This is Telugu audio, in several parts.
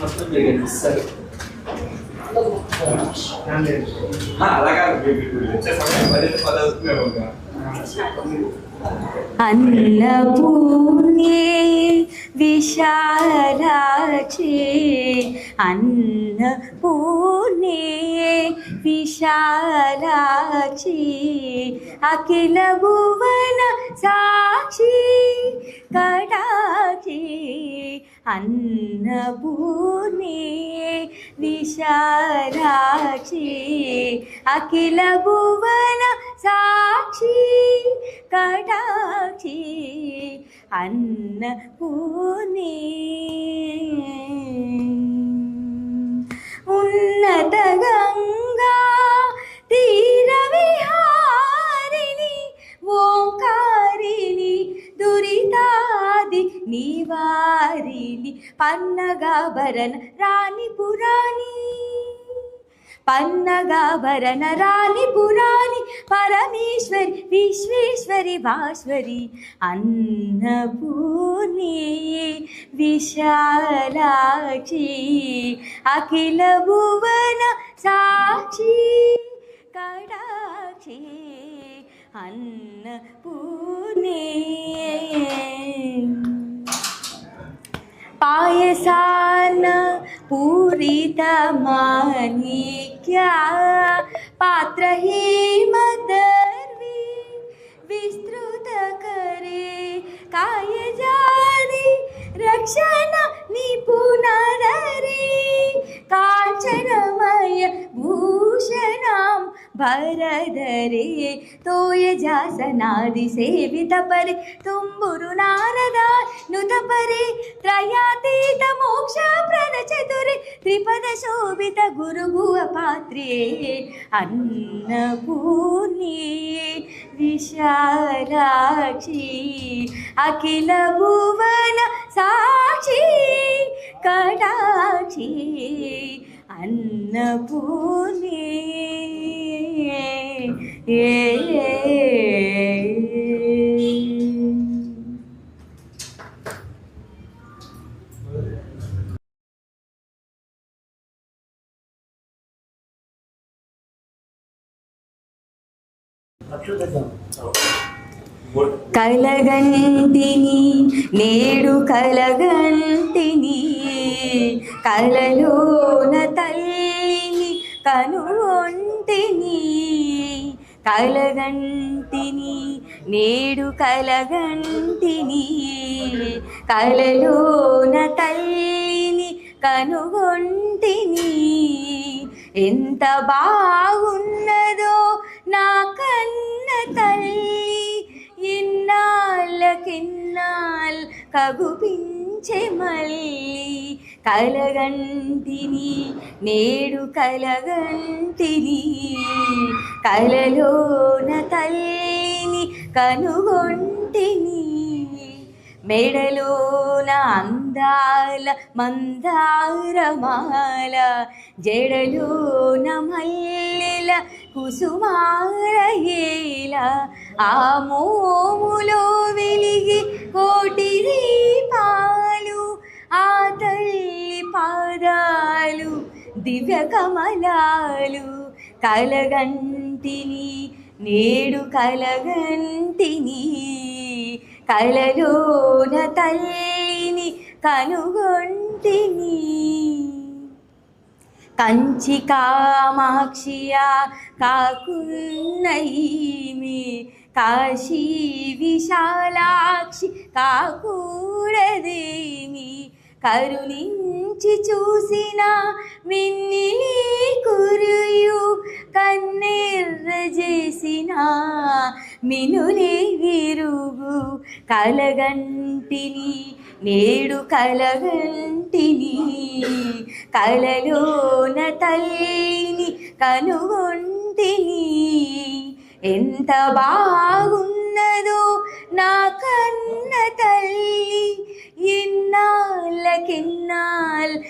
మొత్తం మీరు కనిపిస్తారు అలాగా వచ్చే సమయం పది పదవుతున్నాము అన్నపూర్ణే విశాలాక్షి అన్నపూర్ణే విశాలాక్షి అఖిల భువన సాక్షి కటాక్షి అన్నపూర్ణే విశాలాక్షి అఖిల భువన సాక్షి కటాక్షి అన్నపూర్ణే ఉన్నత గంగా తీర పన్నగాభరణ రాణి పురాణి. పన్నగాభరణ రాణి పురాణి పరమేశ్వరి విశ్వేశ్వరి భాస్వరి అన్నపూర్ణి విశాలాక్షి అఖిల భువన సాక్షి కడాక్షి అన్నపూర్ణి. सान पूरी तमानी क्या ಭರದರೆ ತೋಯ ಜಾಸನಾದಿ ಸೇವಿತ ಪರಿ ತುಂಬುರು ನಾರದ ನುತ ಪರಿ ತ್ರಯಾತೀತ ಮೋಕ್ಷ ಪ್ರಣ ಚತುರಿ ತ್ರಿಪದ ಶೋಭಿತ ಗುರುಗುವ ಪಾತ್ರೆ ಅನ್ನಪೂರ್ಣಿ ವಿಶಾಲಾಕ್ಷಿ ಅಖಿಲ ಭುವನ ಸಾಕ್ಷಿ ಕಟಾಕ್ಷಿ ಅನ್ನಪೂರ್ಣಿ కలగంటిని నేడు కలగంటిని కలలోన తల్లిని కనుగొంటిని. కలగంటిని నేడు కలగంటిని కలలోన తల్లిని కనుగొంటిని. ఎంత బాగున్నదో నా కన్న తల్లి ఇన్నాళ్ళకిన్నాల్ కగుపించే మళ్ళీ. కలగంటిని నేడు కలగంటిని కలలోన తల్లిని కనుగొంటిని మెడలోన అందాల మందారమాల జడలోన మల్లెల కుసుమారయేల ఆ మోములో వెలిగి కోటి దీపాలు ఆ తల్లి పాదాలు దివ్య కమలాలు కలగంటిని నేడు కలగంటిని కలలోన తల్లిని కనుగొంటిని. కంచి కామాక్షియా కాకున్నయిమి కాశీ విశాలాక్షి కాకూడదేమి? కరుణించి చూసిన విన్ని మినులే విరుగు కలగంటిని నేడు కలగంటిని. కలలోన తల్లిని కనుగొంటిని. ఎంత బాగున్నదో నా కన్న తల్లి ఇన్నాళ్ళకిన్నాల్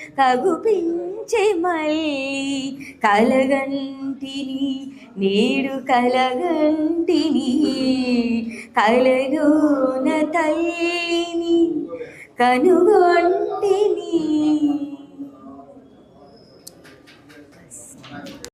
కగుపించే మళ్ళీ కలగంటిని నేడు కలగంటిని కలలోన తల్లిని కనుగొంటిని.